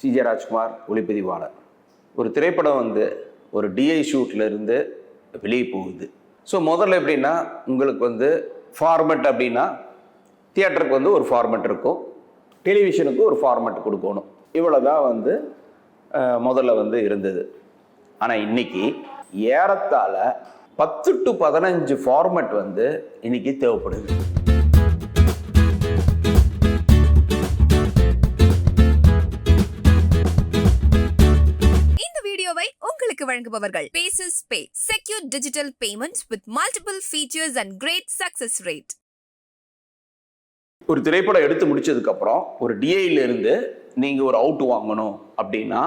CJ Rajkumar ஒளிப்பதிவாளர். ஒரு திரைப்படம் வந்து ஒரு டிஐ ஷூட்லேருந்து வெளியே போகுது. ஸோ முதல்ல எப்படின்னா உங்களுக்கு வந்து ஃபார்மெட் அப்படின்னா தியேட்டருக்கு வந்து ஒரு ஃபார்மெட் இருக்கும். டெலிவிஷனுக்கு ஒரு ஃபார்மெட் கொடுக்கணும். இவ்வளோ தான் வந்து முதல்ல வந்து இருந்தது. ஆனால் இன்னைக்கு ஏறத்தாழ பத்து டு பதினஞ்சு ஃபார்மெட் வந்து இன்றைக்கி தேவைப்படுது. வழங்குபவர்கள். Bases pay secure digital payments with multiple features and great success rate ஒரு திரைப்படம் எடுத்து முடிச்சதுக்கப்புறம் ஒரு டிஐல இருந்து நீங்கள் ஒரு அவுட் வாங்கணும் அப்படின்னா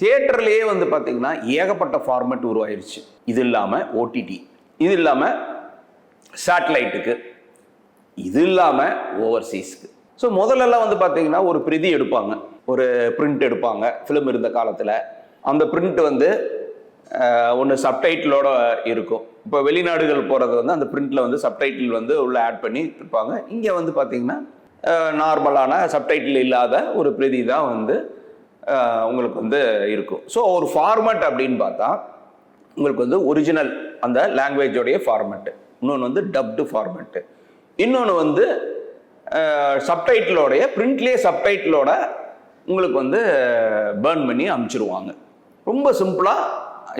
தியேட்டர்லேயே வந்து பார்த்தீங்கன்னா ஏகப்பட்ட ஃபார்மேட் உருவாயிருச்சு. இது இல்லாமல் ஓடிடி இது இல்லாமல் சேட்டலைட்டுக்கு இது இல்லாமல் ஓவர்சீஸ்க்கு ஸோ முதல்லலாம் வந்து பார்த்தீங்கன்னா ஒரு பிரதி எடுப்பாங்க. ஒரு பிரிண்ட் எடுப்பாங்க. ஃபிலிம் இருந்த காலத்தில். அந்த பிரிண்ட் வந்து ஒன்று சப்டைட்டிலோட இருக்கும். இப்போ வெளிநாடுகள் போகிறது வந்து அந்த பிரிண்டில் வந்து சப்டைட்டில் வந்து உள்ளே ஆட் பண்ணி இருப்பாங்க. இங்கே வந்து பார்த்தீங்கன்னா நார்மலான சப்டைட்டில் இல்லாத ஒரு பிரதி தான் வந்து உங்களுக்கு வந்து இருக்கும். ஸோ ஒரு ஃபார்மெட் அப்படின்னு பார்த்தா உங்களுக்கு வந்து ஒரிஜினல் அந்த லாங்குவேஜோடைய ஃபார்மேட்டு இன்னொன்று வந்து டப்டு ஃபார்மேட்டு இன்னொன்று வந்து சப்டைட்டிலோடைய பிரிண்ட்லேயே சப்டைட்டிலோட உங்களுக்கு வந்து பேர்ன் பண்ணி அமுச்சிருவாங்க. ரொம்ப சிம்பிளாக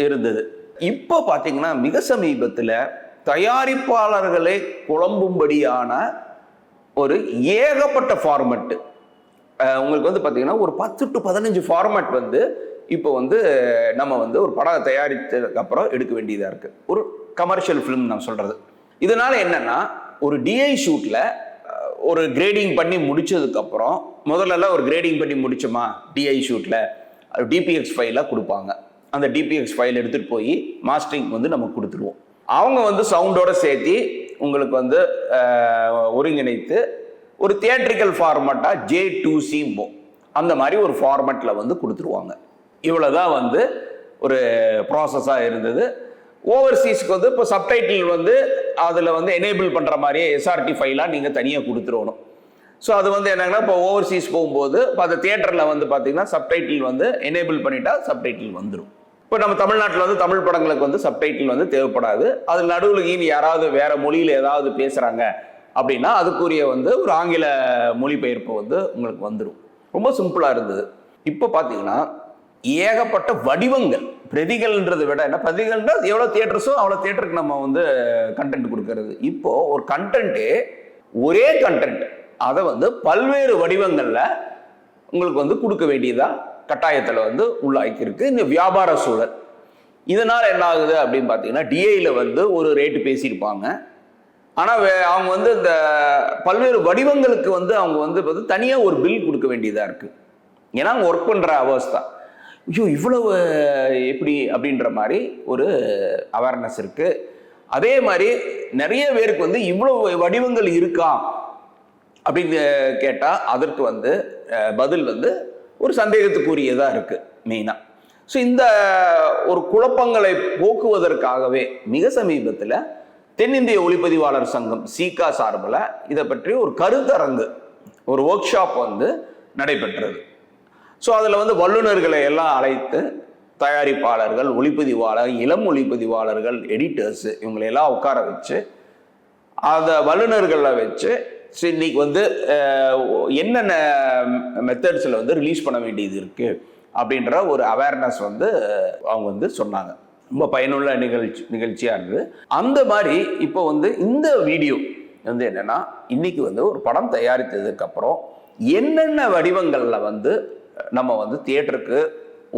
இருந்தது. இப்போ பார்த்தீங்கன்னா மிக சமீபத்தில் தயாரிப்பாளர்களே குழம்பும்படியான ஒரு ஏகப்பட்ட ஃபார்மெட்டு உங்களுக்கு வந்து பார்த்தீங்கன்னா ஒரு பத்து டு பதினஞ்சு ஃபார்மேட் வந்து இப்போ வந்து நம்ம வந்து ஒரு படம் தயாரித்ததுக்கு அப்புறம் எடுக்க வேண்டியதாக இருக்குது ஒரு கமர்ஷியல் ஃபிலிம் நான் சொல்கிறது இதனால் என்னென்னா ஒரு டிஐ ஷூட்டில் ஒரு கிரேடிங் பண்ணி முடிச்சதுக்கப்புறம் முதல்லலாம் ஒரு கிரேடிங் பண்ணி முடிச்சோமா? டிஐ ஷூட்டில் டிபிஎக்ஸ் ஃபைலாக கொடுப்பாங்க. அந்த டிபிஎக்ஸ் ஃபைல் எடுத்துகிட்டு போய் மாஸ்டரிங் வந்து நம்ம கொடுத்துருவோம். அவங்க வந்து சவுண்டோட சேர்த்து உங்களுக்கு வந்து ஒருங்கிணைத்து ஒரு தியேட்ரிக்கல் ஃபார்மேட்டாக ஜே டூ சிம்போ அந்த மாதிரி ஒரு ஃபார்மேட்டில் வந்து கொடுத்துருவாங்க. இவ்வளோதான் வந்து ஒரு ப்ராசஸாக இருந்தது. ஓவர்சீஸ்க்கு வந்து இப்போ சப்டைட்டில் வந்து அதில் வந்து எனேபிள் பண்ணுற மாதிரியே எஸ்ஆர்டி ஃபைலாக நீங்கள் தனியாக கொடுத்துருவணும். ஸோ அது வந்து என்னங்கன்னா இப்போ ஓவர்சீஸ் போகும்போது இப்போ அந்த தியேட்டரில் வந்து பார்த்தீங்கன்னா சப்டைட்டில் வந்து எனேபிள் பண்ணிட்டா சப்டைட்டில் வந்துடும் இப்போ நம்ம தமிழ்நாட்டில் வந்து தமிழ் படங்களுக்கு வந்து சப்டைட்டில் வந்து தேவைப்படாது. அது நடுவில் ஈனி யாராவது வேற மொழியில் ஏதாவது பேசுகிறாங்க அப்படின்னா அதுக்குரிய வந்து ஒரு ஆங்கில மொழிபெயர்ப்பு வந்து உங்களுக்கு வந்துடும் ரொம்ப சிம்பிளாக இருந்தது. இப்போ பார்த்தீங்கன்னா ஏகப்பட்ட வடிவங்கள் பிரதிகள்ன்றதை விட என்ன பிரதிகள்னா எவ்வளோ தியேட்டர்ஸோ அவ்வளோ தியேட்டருக்கு நம்ம வந்து கண்டென்ட் கொடுக்கறது. இப்போது ஒரு கண்டென்ட்டு ஒரே கண்டென்ட் அதை வந்து பல்வேறு வடிவங்களில் உங்களுக்கு வந்து கொடுக்க வேண்டியதாக கட்டாயத்தில் வந்து உள்ளாக்கியிருக்கு. இந்த வியாபார சூழல். இதனால் என்ன ஆகுது அப்படின்னு பார்த்தீங்கன்னா டிஐயில் வந்து ஒரு ரேட்டு பேசியிருப்பாங்க. ஆனால் அவங்க வந்து இந்த பல்வேறு வடிவங்களுக்கு வந்து அவங்க வந்து பார்த்து தனியாக ஒரு பில் கொடுக்க வேண்டியதாக இருக்குது ஏன்னா அவங்க ஒர்க் பண்ணுற அவர்ஸ் தான். ஐயோ இவ்வளவு எப்படி அப்படின்ற மாதிரி ஒரு அவேர்னஸ் இருக்குது அதே மாதிரி நிறைய பேருக்கு வந்து இவ்வளவு வடிவங்கள் இருக்கா அப்படின்னு கேட்டால் அதற்கு வந்து பதில் வந்து ஒரு சந்தேகத்துக்குரியதாக இருக்குது மெயினாக ஸோ இந்த ஒரு குழப்பங்களை போக்குவதற்காகவே மிக சமீபத்தில் தென்னிந்திய ஒளிப்பதிவாளர் சங்கம் சீகா சார்பில் இதை பற்றி ஒரு கருத்தரங்கு ஒரு ஒர்க் ஷாப் வந்து நடைபெற்றது. ஸோ அதில் வந்து வல்லுநர்களை எல்லாம் அழைத்து தயாரிப்பாளர்கள் ஒளிப்பதிவாளர் இளம் ஒளிப்பதிவாளர்கள் எடிட்டர்ஸ் இவங்களையெல்லாம் உட்கார வச்சு அதை வல்லுநர்களை வச்சு ஸோ இன்னைக்கு வந்து என்னென்ன மெத்தட்ஸில் வந்து ரிலீஸ் பண்ண வேண்டியது இருக்குது அப்படின்ற ஒரு அவேர்னஸ் வந்து அவங்க வந்து சொன்னாங்க. ரொம்ப பயனுள்ள நிகழ்ச்சி நிகழ்ச்சியாக இருந்தது. அந்த மாதிரி இப்போ வந்து இந்த வீடியோ வந்து என்னென்னா இன்றைக்கி வந்து ஒரு படம் தயாரித்ததுக்கப்புறம் என்னென்ன வடிவங்களில் வந்து நம்ம வந்து தியேட்டருக்கு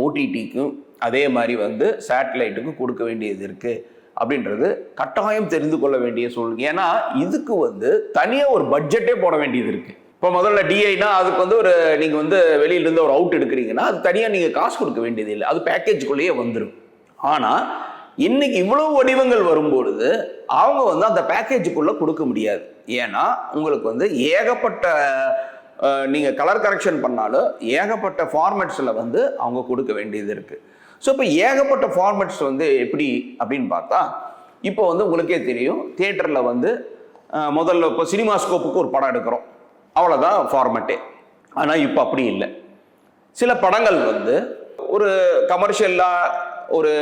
ஓடிடிக்கும் அதே மாதிரி வந்து சேட்டலைட்டுக்கும் கொடுக்க வேண்டியது இருக்குது அப்படின்றது கட்டாயம் தெரிந்து கொள்ள வேண்டிய சூழ்நிலை ஏன்னா இதுக்கு வந்து தனியாக ஒரு பட்ஜெட்டே போட வேண்டியது இருக்குது இப்போ முதல்ல டிஐனா அதுக்கு வந்து ஒரு நீங்கள் வந்து வெளியிலேருந்து ஒரு அவுட் எடுக்கிறீங்கன்னா அது தனியாக நீங்கள் காசு கொடுக்க வேண்டியது இல்லை. அது பேக்கேஜுக்குள்ளேயே வந்துடும் ஆனால் இன்னைக்கு இவ்வளவு வடிவங்கள் வரும்பொழுது அவங்க வந்து அந்த பேக்கேஜுக்குள்ளே கொடுக்க முடியாது. ஏன்னா உங்களுக்கு வந்து ஏகப்பட்ட நீங்கள் கலர் கரெக்ஷன் பண்ணாலும் ஏகப்பட்ட ஃபார்மேட்ஸில் வந்து அவங்க கொடுக்க வேண்டியது இருக்குது ஸோ இப்போ ஏகப்பட்ட ஃபார்மேட்ஸ் வந்து எப்படி அப்படின்னு பார்த்தா இப்போ வந்து உங்களுக்கே தெரியும் தியேட்டரில் வந்து முதல்ல இப்போ சினிமா ஸ்கோப்புக்கு ஒரு படம் எடுக்கிறோம். அவ்வளோதான் ஃபார்மேட்டே ஆனால் இப்போ அப்படி இல்லை. சில படங்கள் வந்து ஒரு கமர்ஷியலாக ஒரு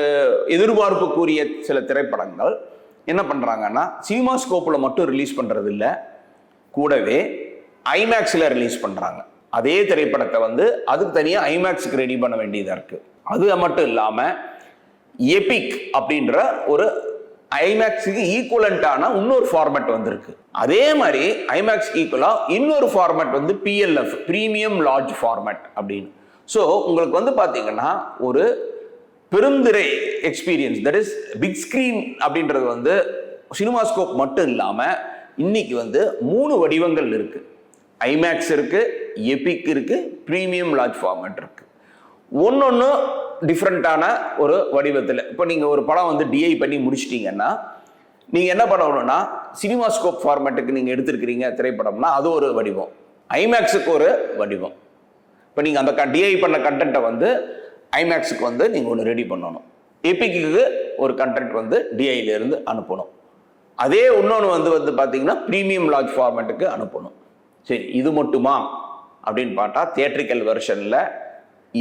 எதிர்பார்ப்புக்குரிய சில திரைப்படங்கள் என்ன பண்ணுறாங்கன்னா சினிமா ஸ்கோப்பில் மட்டும் ரிலீஸ் பண்ணுறது இல்லை கூடவே ஐமேக்ஸில் ரிலீஸ் பண்ணுறாங்க அதே திரைப்படத்தை வந்து அதுக்கு தனியாக ஐமேக்ஸுக்கு ரெடி பண்ண வேண்டியதாக இருக்குது அது மட்டும் இல்லாமல் எபிக் அப்படின்ற ஒரு ஐமேக்ஸுக்கு ஈக்குவலண்டான இன்னொரு ஃபார்மேட் வந்திருக்கு. அதே மாதிரி ஐமேக்ஸ் ஈக்குவலாக இன்னொரு ஃபார்மேட் வந்து பிஎல்எஃப் ப்ரீமியம் லார்ஜ் ஃபார்மேட் அப்படின்னு. ஸோ உங்களுக்கு வந்து பார்த்தீங்கன்னா ஒரு பெருந்திரை experience that is big screen அப்படின்றது வந்து சினிமாஸ்கோப் மட்டும் இல்லாமல் இன்னைக்கு வந்து மூணு வடிவங்கள் இருக்குது ஐமேக்ஸ் இருக்குது எபிக் இருக்குது ப்ரீமியம் லார்ஜ் ஃபார்மேட் இருக்குது ஒன்று டிஃப்ரெண்ட்டான ஒரு வடிவத்தில். இப்போ நீங்கள் ஒரு படம் வந்து டிஐ பண்ணி முடிச்சிட்டீங்கன்னா நீங்கள் என்ன பண்ணணும்னா சினிமாஸ்கோப் ஃபார்மேட்டுக்கு நீங்கள் எடுத்திருக்கிறீங்க திரைப்படம்னா அது ஒரு வடிவம். ஐமேக்ஸுக்கு ஒரு வடிவம். இப்போ நீங்கள் அந்த டிஐ பண்ண கண்டென்ட்டை வந்து ஐமேக்ஸுக்கு வந்து நீங்கள் ஒன்று ரெடி பண்ணணும். எபிக்கு ஒரு கண்டென்ட் வந்து DI இருந்து அனுப்பணும். அதே இன்னொன்று வந்து வந்து பார்த்தீங்கன்னா ப்ரீமியம் லார்ஜ் ஃபார்மேட்டுக்கு அனுப்பணும். சரி இது மட்டுமா? அப்படின்னு பார்த்தா தியேட்ரிக்கல் வெர்ஷனில்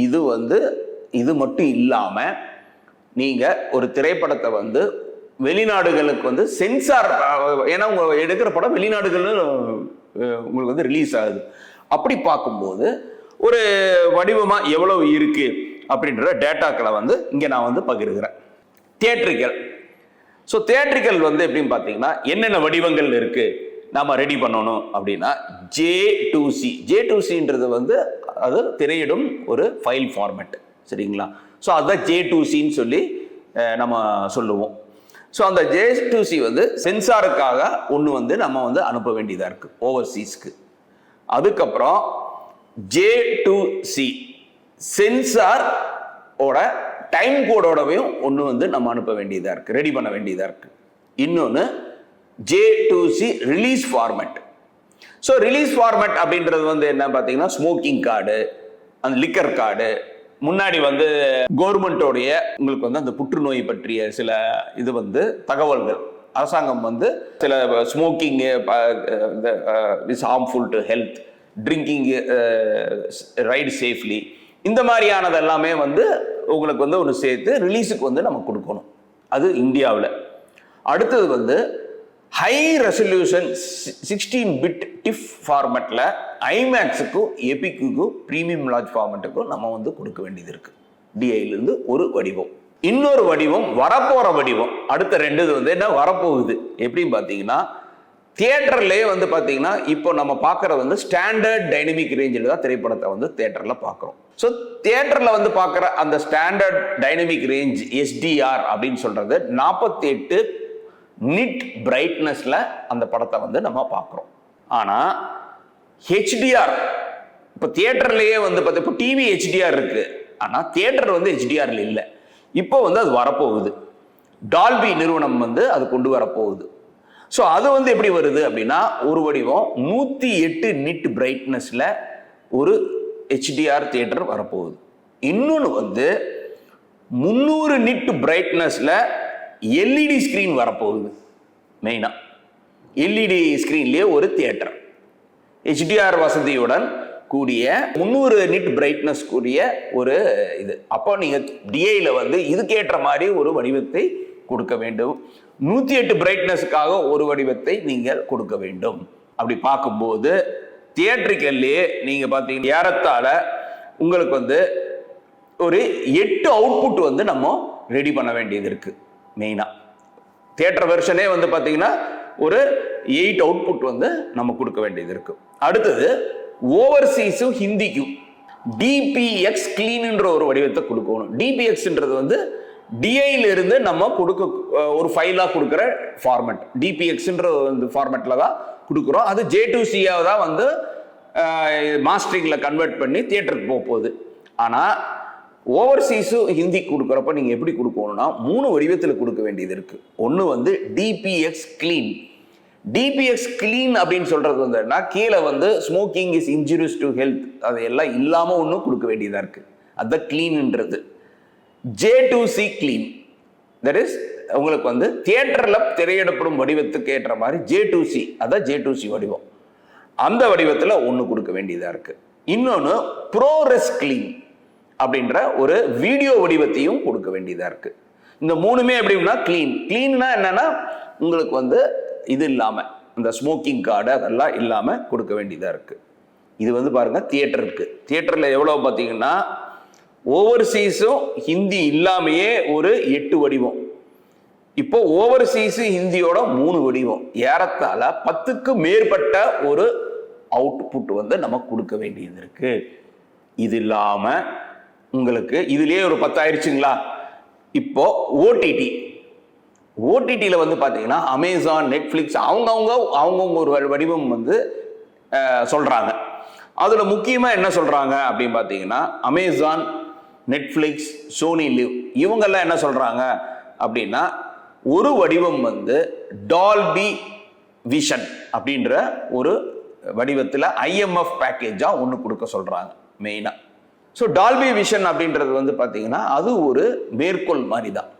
இது வந்து இது மட்டும் இல்லாமல் நீங்கள் ஒரு திரைப்படத்தை வந்து வெளிநாடுகளுக்கு வந்து சென்சார் ஏன்னா உங்க எடுக்கிற படம் வெளிநாடுகள் உங்களுக்கு வந்து ரிலீஸ் ஆகுது. அப்படி பார்க்கும்போது ஒரு வடிவமா எவ்வளவு இருக்கு அப்படின்ற டேட்டாக்களை வந்து இங்க நான் வந்து பகிர்கிறேன். தியேட்டர்கள் ஸோ தியேட்டர்கள் வந்து எப்படின்னு பார்த்தீங்கன்னா என்னென்ன வடிவங்கள் இருக்குது நாம் ரெடி பண்ணணும் அப்படின்னா J two C J two சின்றது வந்து அது திரையிடும் ஒரு ஃபைல் ஃபார்மேட் சரிங்களா? ஸோ அதுதான் ஜே டூ சின்னு சொல்லி நம்ம சொல்லுவோம். ஸோ அந்த ஜே டூ சி வந்து சென்சாருக்காக ஒன்று வந்து நம்ம வந்து அனுப்ப வேண்டியதாக இருக்குது ஓவர்சீஸ்க்கு அதுக்கப்புறம் ஜே டூ சி சென்சார் ஓட டைம் கோடோடவையும் ஒன்று வந்து நம்ம அனுப்ப வேண்டியதாக இருக்குது ரெடி பண்ண வேண்டியதாக இருக்குது இன்னொன்று J two C release format so release format அப்படின்றது வந்து என்ன பார்த்தீங்கன்னா ஸ்மோக்கிங் கார்டு அந்த லிக்கர் கார்டு முன்னாடி வந்து கவர்மெண்ட்டோடைய உங்களுக்கு வந்து அந்த புற்றுநோய் பற்றிய சில இது வந்து தகவல்கள். அரசாங்கம் வந்து சில smoking is harmful to health drinking ride safely இந்த மாதிரியானது எல்லாமே வந்து உங்களுக்கு வந்து ஒன்று சேர்த்து ரிலீஸுக்கு வந்து நம்ம கொடுக்கணும். அது இந்தியாவில். அடுத்தது வந்து high resolution sixteen bit TIFF ஃபார்மேட்டில் ஐமேக்ஸுக்கும் எபிக்குக்கும் ப்ரீமியம் லார்ஜ் ஃபார்மெட்டுக்கும் நம்ம வந்து கொடுக்க வேண்டியது இருக்குது டிஐலேருந்து ஒரு வடிவம். இன்னொரு வடிவம் வரப்போகிற வடிவம். அடுத்த ரெண்டு இது வந்து என்ன? வரப்போகுது. எப்படின்னு பார்த்தீங்கன்னா தியேட்டர்லேயே வந்து பார்த்தீங்கன்னா இப்போ நம்ம பார்க்குற வந்து ஸ்டாண்டர்ட் டைனமிக் ரேஞ்சில் தான் திரைப்படத்தை வந்து தியேட்டரில் பார்க்குறோம் ஸோ தியேட்டரில் வந்து பார்க்குற அந்த ஸ்டாண்டர்ட் டைனமிக் ரேஞ்ச் எஸ்டிஆர் அப்படின்னு சொல்கிறது நாற்பத்தி எட்டு நிட் பிரைட்னஸில் அந்த படத்தை வந்து நம்ம பார்க்குறோம். ஆனால் ஹெச்டிஆர் இப்போ தியேட்டர்லேயே வந்து பார்த்து இப்போ டிவி ஹெச்டிஆர் இருக்கு. ஆனால் தியேட்டர் வந்து ஹெச்டிஆர்ல இல்லை. இப்போ வந்து அது வரப்போகுது. டால்பி நிறுவனம் வந்து அது கொண்டு வரப்போகுது. ஸோ அது வந்து எப்படி வருது அப்படின்னா ஒரு வடிவம் நூற்றி எட்டு நிட் பிரைட்னஸில் ஒரு ஹெச்டிஆர் தியேட்டர் வரப்போகுது. இன்னொன்று வந்து முந்நூறு நிட் பிரைட்னஸில் எல்இடி ஸ்க்ரீன் வரப்போகுது. மெயினாக எல்இடி ஸ்க்ரீன்லேயே ஒரு தியேட்டர் ஹெச்டிஆர் வசதியுடன் கூடிய முந்நூறு நிட் பிரைட்னஸ் கூடிய ஒரு இது. அப்போ நீங்கள் டிஐயில் வந்து இதுக்கேற்ற மாதிரி ஒரு வடிவத்தை கொடுக்க வேண்டும். நூற்றி எட்டு பிரைட்னஸுக்காக ஒரு வடிவத்தை நீங்கள் கொடுக்க வேண்டும். அப்படி பார்க்கும்போது தியேட்ரிக்கல்லையே நீங்கள் பார்த்தீங்கன்னா ஏறத்தாழ உங்களுக்கு வந்து ஒரு எட்டு அவுட்புட் வந்து நம்ம ரெடி பண்ண வேண்டியது இருக்குது மெயினாக தியேட்டர் வெர்ஷனே வந்து பார்த்தீங்கன்னா ஒரு எயிட் அவுட்புட் வந்து நம்ம கொடுக்க வேண்டியது இருக்கு. அடுத்தது ஓவர்சீஸும் ஹிந்திக்கும் டிபிஎக்ஸ் கிளீன்ன்ற ஒரு வடிவத்தை கொடுக்கணும். டிபிஎக்ஸ்ன்றது வந்து டிஐலிருந்து நம்ம கொடுக்க ஒரு ஃபைலாக கொடுக்குற ஃபார்மெட் டிபிஎக்ஸ்ன்ற வந்து ஃபார்மெட்டில் தான் கொடுக்குறோம். அது ஜே டு சியாக தான் வந்து மாஸ்டரிங்கில் கன்வெர்ட் பண்ணி தியேட்டருக்கு போக போகுது. ஆனால் ஓவர்சீஸும் ஹிந்தி கொடுக்குறப்ப நீங்கள் எப்படி கொடுக்கணும்னா மூணு வடிவத்தில் கொடுக்க வேண்டியது இருக்குது ஒன்று வந்து டிபிஎக்ஸ் க்ளீன் டிபிஎக்ஸ் க்ளீன் அப்படின்னு சொல்கிறது வந்து கீழே வந்து smoking is injurious to health அது எல்லாம் இல்லாமல் ஒன்றும் கொடுக்க வேண்டியதாக இருக்குது அதுதான் கிளீன்ன்றது J two C clean that is உங்களுக்கு வந்து தியேட்டரில் திரையிடப்படும் வடிவத்துக்கு ஏற்ற மாதிரி ஜே டு சி அதான் ஜே டு சி வடிவம். அந்த வடிவத்தில் ஒன்று கொடுக்க வேண்டியதாக இருக்குது இன்னொன்று ப்ரோரெஸ் கிளீன் அப்படின்ற ஒரு வீடியோ வடிவத்தையும் கொடுக்க வேண்டியதாக இருக்கு. இந்த மூணுமே எப்படின்னா க்ளீன் க்ளீன்னா என்னன்னா உங்களுக்கு வந்து இது இல்லாமல் இந்த ஸ்மோக்கிங் கார்டு அதெல்லாம் இல்லாமல் கொடுக்க வேண்டியதாக இருக்கு. இது வந்து பாருங்க தியேட்டருக்கு தியேட்டரில் எவ்வளோ பார்த்தீங்கன்னா ஓவர்சீஸும் ஹிந்தி இல்லாமையே ஒரு எட்டு வடிவம். இப்போ ஓவர்சீஸ் ஹிந்தியோட மூணு வடிவம். ஏறத்தாழ பத்துக்கு மேற்பட்ட ஒரு அவுட்புட் வந்து நம்ம கொடுக்க வேண்டியது இருக்கு. இது இல்லாம உங்களுக்கு இதுலேயே ஒரு பத்தாயிருச்சுங்களா? இப்போ ஓடிடி ஓடிடியில் வந்து பார்த்தீங்கன்னா அமேசான் நெட்ஃப்ளிக்ஸ் அவங்கவுங்க அவங்கவுங்க ஒரு வடிவம் வந்து சொல்கிறாங்க அதில் முக்கியமாக என்ன சொல்கிறாங்க அப்படின்னு பார்த்தீங்கன்னா அமேசான் நெட்ஃப்ளிக்ஸ் சோனி லிவ் இவங்கெல்லாம் என்ன சொல்கிறாங்க அப்படின்னா ஒரு வடிவம் வந்து டால்பி விஷன் அப்படின்ற ஒரு வடிவத்தில் ஐஎம்எஃப் பேக்கேஜாக ஒன்று கொடுக்க சொல்கிறாங்க மெயினாக ஸோ டால்பி விஷன் அப்படின்றது வந்து பார்த்தீங்கன்னா அது ஒரு மேற்கோள் மாதிரி தான்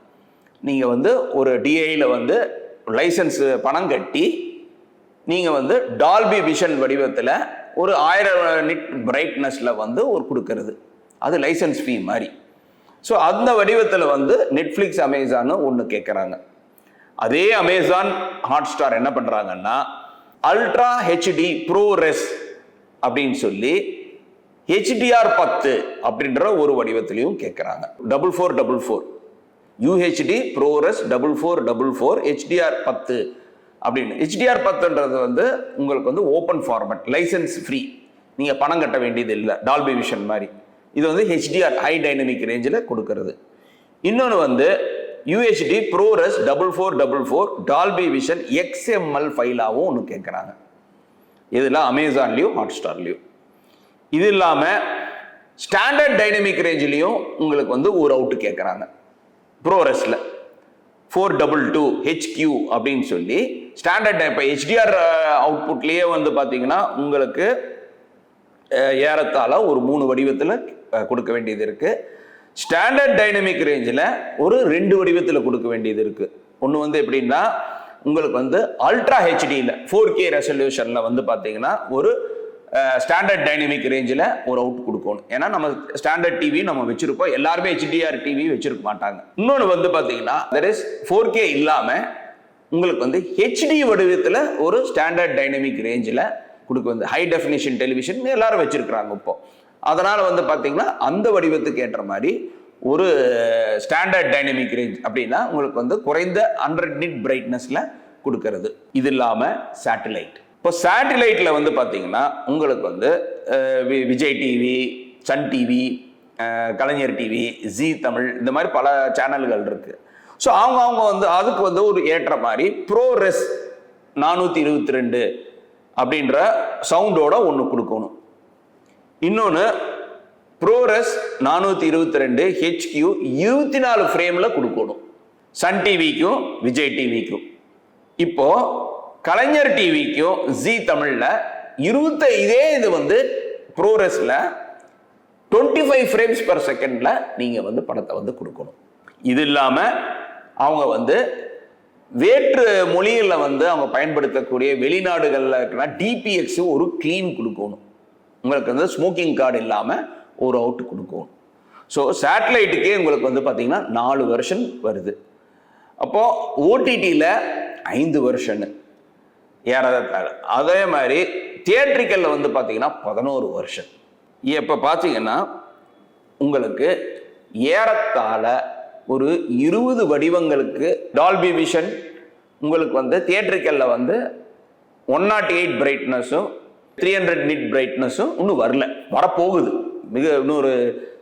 நீங்கள் வந்து ஒரு டிஐயில் வந்து லைசன்ஸ் பணம் கட்டி நீங்கள் வந்து டால்பி விஷன் வடிவத்தில் ஒரு ஆயிரம் நிட் பிரைட்னஸில் வந்து ஒரு கொடுக்கறது. அது லைசன்ஸ் ஃபீ மாதிரி ஸோ அந்த வடிவத்தில் வந்து நெட்ஃப்ளிக்ஸ் அமேசான்னு ஒன்று கேட்குறாங்க அதே அமேசான் ஹாட்ஸ்டார் என்ன பண்ணுறாங்கன்னா அல்ட்ரா ஹெச்டி ப்ரோ ரெஸ் அப்படின்னு சொல்லி ஹெச்டிஆர் பத்து அப்படின்ற ஒரு வடிவத்திலையும் கேட்குறாங்க double four double four UHD ProRes double four double four HDR பத்து அப்படின்னு. ஹெச்டிஆர் பத்துன்றது வந்து உங்களுக்கு வந்து ஓப்பன் ஃபார்மட் லைசன்ஸ் ஃப்ரீ நீங்கள் பணம் கட்ட வேண்டியது இல்லை. டால்பி விஷன் மாதிரி. இது வந்து ஹெச்டிஆர் ஹை டைனமிக் ரேஞ்சில் கொடுக்கறது. இன்னொன்று வந்து UHD ProRes double four double four Dolby vision XML ஃபைலாகவும் ஒன்று கேட்குறாங்க இதெல்லாம் அமேசான்லேயும் ஹாட்ஸ்டார்லேயும் இது இல்லாமல் ஸ்டாண்டர்ட் டைனமிக் ரேஞ்சிலையும் உங்களுக்கு வந்து ஒரு அவுட்டு கேட்குறாங்க ப்ரோரஸில் ஃபோர் டபுள் டூ ஹெச்கியூ அப்படின்னு சொல்லி ஸ்டாண்டர்ட் இப்போ ஹெச்டிஆர் அவுட்புட்லேயே வந்து பார்த்தீங்கன்னா உங்களுக்கு ஏறத்தாழ ஒரு மூணு வடிவத்தில் கொடுக்க வேண்டியது இருக்குது ஸ்டாண்டர்ட் டைனமிக் ரேஞ்சில் ஒரு ரெண்டு வடிவத்தில் கொடுக்க வேண்டியது இருக்குது ஒன்று வந்து எப்படின்னா உங்களுக்கு வந்து அல்ட்ரா ஹெச்டியில் ஃபோர் கே ரெசல்யூஷனில் வந்து பார்த்தீங்கன்னா ஒரு ஸ்டாண்டர்ட் டைனமிக் ரேஞ்சில் ஒரு அவுட் கொடுக்கணும். ஏன்னா நம்ம ஸ்டாண்டர்ட் டிவி நம்ம வச்சிருப்போம் எல்லாருமே ஹெச்டிஆர் டிவி வச்சிருக்க மாட்டாங்க. இன்னொன்று வந்து பார்த்தீங்கன்னா தட் இஸ் ஃபோர் கே இல்லாமல் உங்களுக்கு வந்து ஹெச்டி வடிவத்தில் ஒரு ஸ்டாண்டர்ட் டைனமிக் ரேஞ்சில் கொடுக்க வந்து ஹை டெஃபினிஷன் டெலிவிஷன் எல்லாரும் வச்சிருக்கிறாங்க இப்போ. அதனால் வந்து பார்த்தீங்கன்னா அந்த வடிவத்துக்கு ஏற்ற மாதிரி ஒரு ஸ்டாண்டர்ட் டைனமிக் ரேஞ்ச் அப்படின்னா உங்களுக்கு வந்து குறைந்த ஹண்ட்ரட் நிட் பிரைட்னஸில் கொடுக்கறது. இது இல்லாமல் சேட்டலைட் இப்போ சேட்டிலைட்டில் வந்து பார்த்தீங்கன்னா உங்களுக்கு வந்து we- Vijay TV Sun TV Kalaignar TV Zee Tamil இந்த மாதிரி பல சேனல்கள் இருக்குது ஸோ அவங்க அவங்க வந்து அதுக்கு வந்து ஒரு ஏற்ற மாதிரி ப்ரோரெஸ் நானூற்றி இருபத்தி ரெண்டு அப்படின்ற சவுண்டோட ஒன்று கொடுக்கணும். இன்னொன்று ப்ரோரஸ் நானூற்றி இருபத்தி ரெண்டு ஹெச்கியூ இருபத்தி நாலு ஃப்ரேமில் கொடுக்கணும். சன் டிவிக்கும் விஜய் டிவிக்கும் இப்போது கலைஞர் டிவிக்கும் ஜி தமிழில் இருபத்த இதே இது வந்து ப்ரோரஸில் டுவெண்ட்டி ஃபைவ் ஃப்ரேம்ஸ் பர் செகண்டில் நீங்கள் வந்து படத்தை வந்து கொடுக்கணும். இது இல்லாமல் அவங்க வந்து வேற்று மொழிகளில் வந்து அவங்க பயன்படுத்தக்கூடிய வெளிநாடுகளில் இருக்கிற டிபிஎக்ஸ் ஒரு க்ளீன் கொடுக்கணும். உங்களுக்கு வந்து ஸ்மோக்கிங் கார்டு இல்லாமல் ஒரு அவுட் கொடுக்கணும். ஸோ சேட்டலைட்டுக்கே உங்களுக்கு வந்து பார்த்தீங்கன்னா நாலு வருஷன் வருது. அப்போது ஓடிடியில் ஐந்து வருஷன்னு ஏறதாழ அதே மாதிரி தியேட்ரிக்கலில் வந்து பார்த்தீங்கன்னா பதினோரு வருஷம். இப்போ பார்த்தீங்கன்னா உங்களுக்கு ஏறத்தாழ ஒரு இருபது வடிவங்களுக்கு டால்பி விஷன் உங்களுக்கு வந்து தியேட்ரிக்கலில் வந்து ஒன் நாட் எயிட் பிரைட்னஸும் த்ரீ ஹண்ட்ரட் நிட் பிரைட்னஸும் இன்னும் வரல. வரப்போகுது. மிக இன்னொரு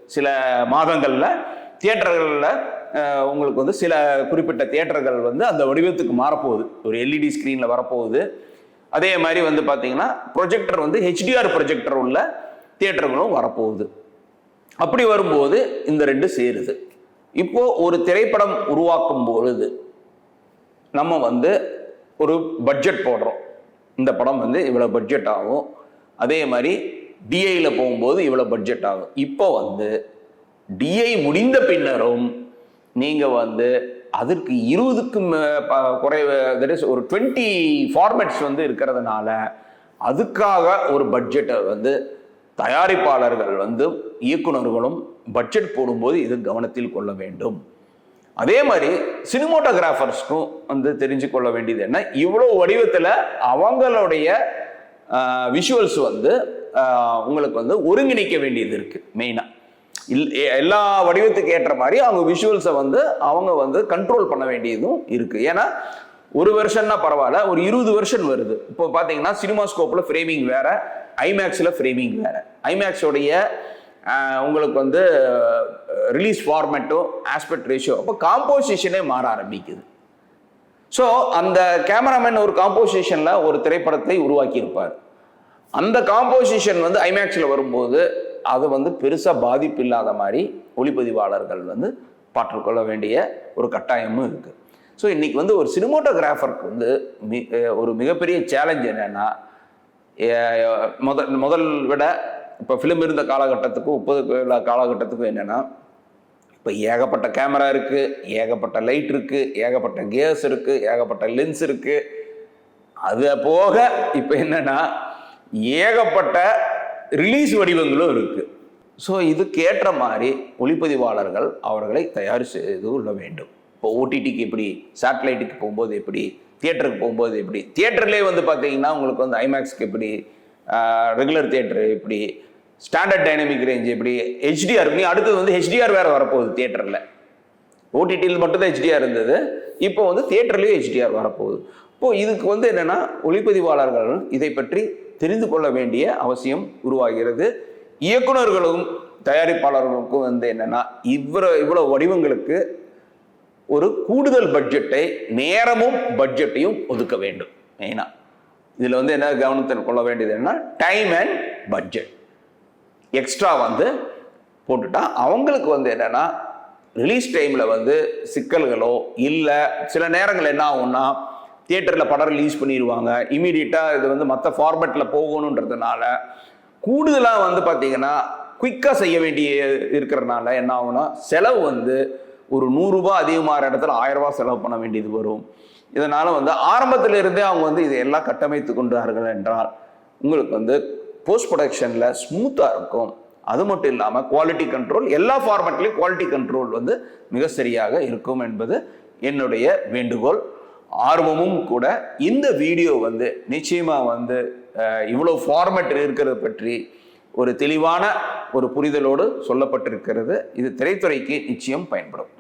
சில மாதங்களில் தியேட்டர்களில் உங்களுக்கு வந்து சில குறிப்பிட்ட தியேட்டர்கள் வந்து அந்த வடிவத்துக்கு மாறப்போகுது. ஒரு எல்இடி ஸ்க்ரீனில் வரப்போகுது. அதே மாதிரி வந்து பார்த்தீங்கன்னா ப்ரொஜெக்டர் வந்து ஹெச்டிஆர் ப்ரொஜெக்டர் உள்ள தியேட்டர்களும் வரப்போகுது. அப்படி வரும்போது இந்த ரெண்டு சேருது. இப்போ ஒரு திரைப்படம் உருவாக்கும் பொழுது நம்ம வந்து ஒரு பட்ஜெட் போடுறோம். இந்த படம் வந்து இவ்வளோ பட்ஜெட் ஆகும். அதே மாதிரி டிஐயில் போகும்போது இவ்வளோ பட்ஜெட் ஆகும். இப்போ வந்து டிஐ முடிந்த பின்னரும் நீங்கள் வந்து அதற்கு இருபதுக்கும் குறைவு தட் இஸ் ஒரு டுவெண்ட்டி ஃபார்மேட்ஸ் வந்து இருக்கிறதுனால அதுக்காக ஒரு பட்ஜெட்டை வந்து தயாரிப்பாளர்கள் வந்து இயக்குனர்களும் பட்ஜெட் போடும்போது இது கவனத்தில் கொள்ள வேண்டும். அதே மாதிரி சினிமோட்டோகிராஃபர்ஸ்க்கும் வந்து தெரிஞ்சு கொள்ள வேண்டியது என்ன? இவ்வளோ வடிவத்தில் அவங்களுடைய விஷுவல்ஸ் வந்து உங்களுக்கு வந்து ஒருங்கிணைக்க வேண்டியது இருக்குது மெயினாக எல்லா வடிவத்துக்கு ஏற்ற மாதிரி அவங்க விஷுவல்ஸை வந்து அவங்க வந்து கண்ட்ரோல் பண்ண வேண்டியதும் இருக்குது ஏன்னா ஒரு வருஷன்னா பரவாயில்ல ஒரு இருபது வருஷன் வருது. இப்போ பார்த்தீங்கன்னா சினிமா ஸ்கோப்பில் ஃப்ரேமிங் வேற ஐமேக்ஸில் ஃப்ரேமிங் வேற. ஐமேக்ஸோடைய உங்களுக்கு வந்து ரிலீஸ் ஃபார்மேட்டும் ஆஸ்பெக்ட் ரேஷியோ அப்போ காம்போசிஷனே மாற ஆரம்பிக்குது. ஸோ அந்த கேமராமேன் ஒரு காம்போசிஷனில் ஒரு திரைப்படத்தை உருவாக்கியிருப்பார். அந்த காம்போசிஷன் வந்து ஐமேக்ஸில் வரும்போது அது வந்து பெருசாக பாதிப்பு இல்லாத மாதிரி ஒளிப்பதிவாளர்கள் வந்து பாற்றுக்கொள்ள வேண்டிய ஒரு கட்டாயமும் இருக்குது ஸோ இன்னைக்கு வந்து ஒரு சினிமோட்டோகிராஃபருக்கு வந்து மி ஒரு மிகப்பெரிய சேலஞ்ச் என்னென்னா முதல் முதல் விட இப்போ ஃபிலிம் இருந்த காலகட்டத்துக்கும் முப்பது காலகட்டத்துக்கும் என்னென்னா இப்போ ஏகப்பட்ட கேமரா இருக்குது ஏகப்பட்ட லைட் இருக்குது ஏகப்பட்ட கேஸ் இருக்குது ஏகப்பட்ட லென்ஸ் இருக்குது அது போக இப்போ என்னென்னா ஏகப்பட்ட ரிலீஸ் வடிவங்களும் இருக்குது ஸோ இதுக்கேற்ற மாதிரி ஒளிப்பதிவாளர்கள் அவர்களை தயார் செய்து கொள்ள வேண்டும். இப்போ ஓடிடிக்கு எப்படி சேட்டலைட்டுக்கு போகும்போது எப்படி தியேட்டருக்கு போகும்போது எப்படி தியேட்டர்லேயே வந்து பார்த்தீங்கன்னா உங்களுக்கு வந்து ஐமேக்ஸ்க்கு எப்படி ரெகுலர் தியேட்டர் எப்படி ஸ்டாண்டர்ட் டைனமிக் ரேஞ்ச் எப்படி ஹெச்டிஆர் நீ அடுத்தது வந்து ஹெச்டிஆர் வேறு வரப்போகுது தியேட்டரில் ஓடிடியில் மட்டும்தான் ஹெச்டிஆர் இருந்தது. இப்போ வந்து தியேட்டர்லேயும் ஹெச்டிஆர் வரப்போகுது. இப்போ இதுக்கு வந்து என்னென்னா ஒளிப்பதிவாளர்கள் இதை பற்றி தெரிந்து கொள்ள வேண்டிய அவசியம் உருவாகிறது. இயக்குனர்களும் தயாரிப்பாளர்களுக்கும் வந்து என்னென்னா இவ்வளோ இவ்வளோ வடிவங்களுக்கு ஒரு கூடுதல் பட்ஜெட்டை நேரமும் பட்ஜெட்டையும் ஒதுக்க வேண்டும். மெயினாக இதில் வந்து என்ன கவனத்தில் கொள்ள வேண்டியது என்ன டைம் அண்ட் பட்ஜெட் எக்ஸ்ட்ரா வந்து போட்டுட்டா அவங்களுக்கு வந்து என்னன்னா ரிலீஸ் டைமில் வந்து சிக்கல்களோ இல்லை சில நேரங்கள் என்ன ஆகும்னா தியேட்டரில் படம் ரிலீஸ் பண்ணிடுவாங்க இமீடியட்டாக இது வந்து மற்ற ஃபார்மேட்டில் போகணுன்றதுனால கூடுதலாக வந்து பார்த்திங்கன்னா குயிக்காக செய்ய வேண்டிய இருக்கிறனால என்ன ஆகும்னா செலவு வந்து ஒரு நூறுரூபா அதிகமாகிற இடத்துல ஆயிரரூபா செலவு பண்ண வேண்டியது வரும். இதனால் வந்து ஆரம்பத்திலிருந்தே அவங்க வந்து இதையெல்லாம் கட்டமைத்து கொண்டார்கள் என்றால் உங்களுக்கு வந்து போஸ்ட் ப்ரொடக்ஷனில் ஸ்மூத்தாக இருக்கும். அது மட்டும் இல்லாமல் குவாலிட்டி கண்ட்ரோல் எல்லா ஃபார்மேட்லேயும் குவாலிட்டி கண்ட்ரோல் வந்து மிக சரியாக இருக்கும் என்பது என்னுடைய வேண்டுகோள். ஆர்வமும் கூட இந்த வீடியோ வந்து நிச்சயமாக வந்து இவ்வளோ ஃபார்மேட் இருக்கிறது பற்றி ஒரு தெளிவான ஒரு புரிதலோடு சொல்லப்பட்டிருக்கிறது. இது திரைத்துறைக்கு நிச்சயம் பயன்படும்.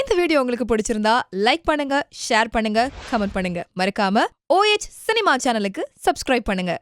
இந்த வீடியோ உங்களுக்கு பிடிச்சிருந்தா லைக் பண்ணுங்க ஷேர் பண்ணுங்க கமெண்ட் பண்ணுங்க. மறக்காம ஓஎச் சினிமா சேனலுக்கு சப்ஸ்கிரைப் பண்ணுங்க.